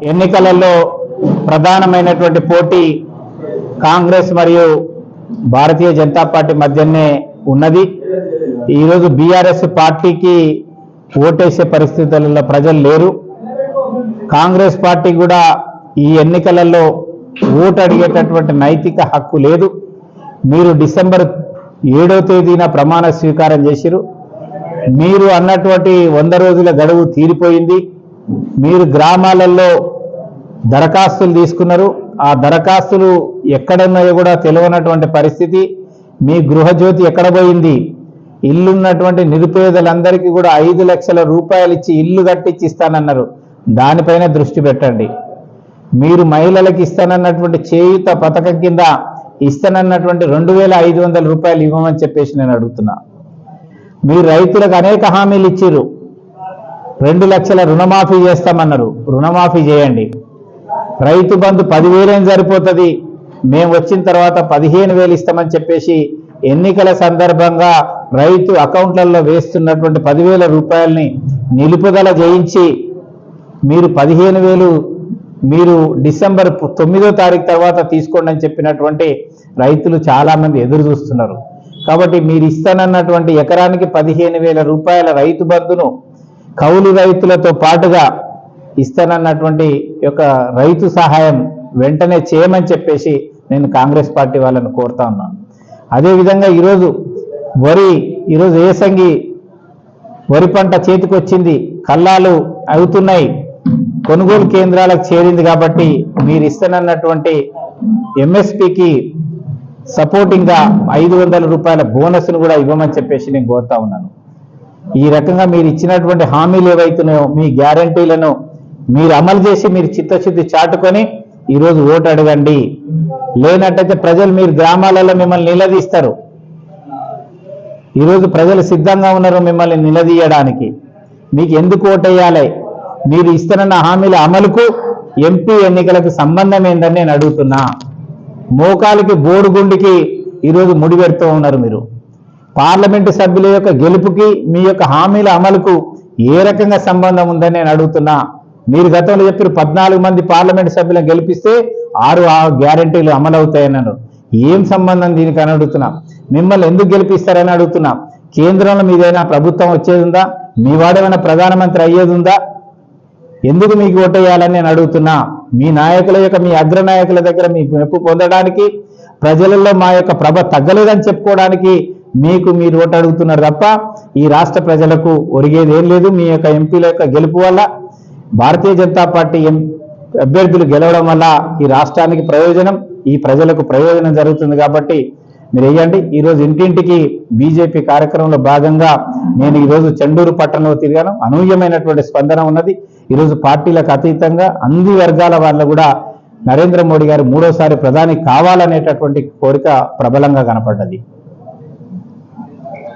ఎన్నికలలో ప్రధానమైనటువంటి పోటీ కాంగ్రెస్ మరియు భారతీయ జనతా పార్టీ మధ్యనే ఉన్నది. ఈరోజు బీఆర్ఎస్ పార్టీకి ఓటేసే పరిస్థితులలో ప్రజలు లేరు. కాంగ్రెస్ పార్టీ కూడా ఈ ఎన్నికలలో ఓటు అడిగేటటువంటి నైతిక హక్కు లేదు. మీరు డిసెంబర్ ఏడో తేదీన ప్రమాణ స్వీకారం చేసిరు మీరు అన్నటువంటి వంద రోజుల గడువు తీరిపోయింది. మీరు గ్రామాలలో దరఖాస్తులు తీసుకున్నారు. ఆ దరఖాస్తులు ఎక్కడున్నాయో కూడా తెలియనటువంటి పరిస్థితి. మీ గృహజ్యోతి ఎక్కడ పోయింది? ఇల్లున్నటువంటి నిరుపేదలందరికీ కూడా ఐదు లక్షల రూపాయలు ఇచ్చి ఇల్లు కట్టించి ఇస్తానన్నారు దానిపైన దృష్టి పెట్టండి. మీరు మహిళలకు ఇస్తానన్నటువంటి చేయుత పథకం కింద ఇస్తానన్నటువంటి రెండు వేల ఐదు వందల రూపాయలు ఇవ్వమని చెప్పేసి నేను అడుగుతున్నా. మీరు రైతులకు అనేక హామీలు ఇచ్చిర్రు. రెండు లక్షల రుణమాఫీ చేస్తామన్నారు. రుణమాఫీ చేయండి. రైతు బంధు పదివేలేం సరిపోతుంది. మేము వచ్చిన తర్వాత పదిహేను వేలు ఇస్తామని చెప్పేసి ఎన్నికల సందర్భంగా రైతు అకౌంట్లలో వేస్తున్నటువంటి పదివేల రూపాయలని నిలుపుదల చేయించి మీరు పదిహేను వేలు మీరు డిసెంబర్ తొమ్మిదో తారీఖు తర్వాత తీసుకోండి అని చెప్పినటువంటి రైతులు చాలామంది ఎదురు చూస్తున్నారు. కాబట్టి మీరు ఇస్తానన్నటువంటి ఎకరానికి పదిహేను వేల రూపాయల రైతు బంధును కౌలు రైతులతో పాటుగా ఇస్తానన్నటువంటి యొక్క రైతు సహాయం వెంటనే చేయమని చెప్పేసి నేను కాంగ్రెస్ పార్టీ వాళ్ళని కోరుతా ఉన్నాను. అదేవిధంగా ఈరోజు వరి ఈరోజు ఏసంగి వరి పంట చేతికొచ్చింది కల్లాలు అవుతున్నాయి కొనుగోలు కేంద్రాలకు చేరింది కాబట్టి మీరు ఇస్తానన్నటువంటి ఎంఎస్పికి సపోర్టింగ్గా ఐదు వందల రూపాయల బోనస్ను కూడా ఇవ్వమని చెప్పేసి నేను కోరుతా ఉన్నాను. ఈ రకంగా మీరు ఇచ్చినటువంటి హామీలు ఏవైతున్నాయో మీ గ్యారంటీలను మీరు అమలు చేసి మీరు చిత్తశుద్ధి చాటుకొని ఈరోజు ఓటు అడగండి. లేనట్టయితే ప్రజలు మీరు గ్రామాలలో మిమ్మల్ని నిలదీస్తారు. ఈరోజు ప్రజలు సిద్ధంగా ఉన్నారు మిమ్మల్ని నిలదీయడానికి. మీకు ఎందుకు ఓటేయాలి? మీరు ఇస్తున్న హామీల అమలుకు ఎంపీ ఎన్నికలకు సంబంధం ఏందని నేను అడుగుతున్నా. మోకాలికి బోడుగుండికి ఈరోజు ముడిపెడుతూ ఉన్నారు మీరు. పార్లమెంటు సభ్యుల యొక్క గెలుపుకి మీ యొక్క హామీల అమలుకు ఏ రకంగా సంబంధం ఉందని నేను అడుగుతున్నా. మీరు గతంలో చెప్పారు పద్నాలుగు మంది పార్లమెంటు సభ్యులను గెలిపిస్తే ఆరు ఆ గ్యారంటీలు అమలు అవుతాయన్నారు ఏం సంబంధం దీనికి అని అడుగుతున్నా. మిమ్మల్ని ఎందుకు గెలిపిస్తారని అడుగుతున్నా. కేంద్రంలో మీదైనా ప్రభుత్వం వచ్చేది ఉందా మీ వాడేమైనా ప్రధానమంత్రి అయ్యేది ఉందా ఎందుకు మీకు ఓటేయాలని నేను అడుగుతున్నా. మీ నాయకుల యొక్క మీ అగ్ర నాయకుల దగ్గర మీ మెప్పు పొందడానికి ప్రజలలో మా యొక్క ప్రభ తగ్గలేదని చెప్పుకోవడానికి మీకు మీరు ఓటు అడుగుతున్నారు తప్ప ఈ రాష్ట్ర ప్రజలకు ఒరిగేది ఏం లేదు. మీ యొక్క ఎంపీల యొక్క గెలుపు వల్ల భారతీయ జనతా పార్టీ ఎం అభ్యర్థులు గెలవడం వల్ల ఈ రాష్ట్రానికి ప్రయోజనం ఈ ప్రజలకు ప్రయోజనం జరుగుతుంది కాబట్టి మీరు వేయండి ఈరోజు ఇంటింటికి బీజేపీ కార్యక్రమంలో భాగంగా నేను ఈరోజు చెండూరు పట్టణంలో తిరిగాను. అనూహ్యమైనటువంటి స్పందన ఉన్నది. ఈరోజు పార్టీలకు అతీతంగా అన్ని వర్గాల వాళ్ళు కూడా నరేంద్ర మోడీ గారు మూడోసారి ప్రధాని కావాలనేటటువంటి కోరిక ప్రబలంగా కనపడ్డది.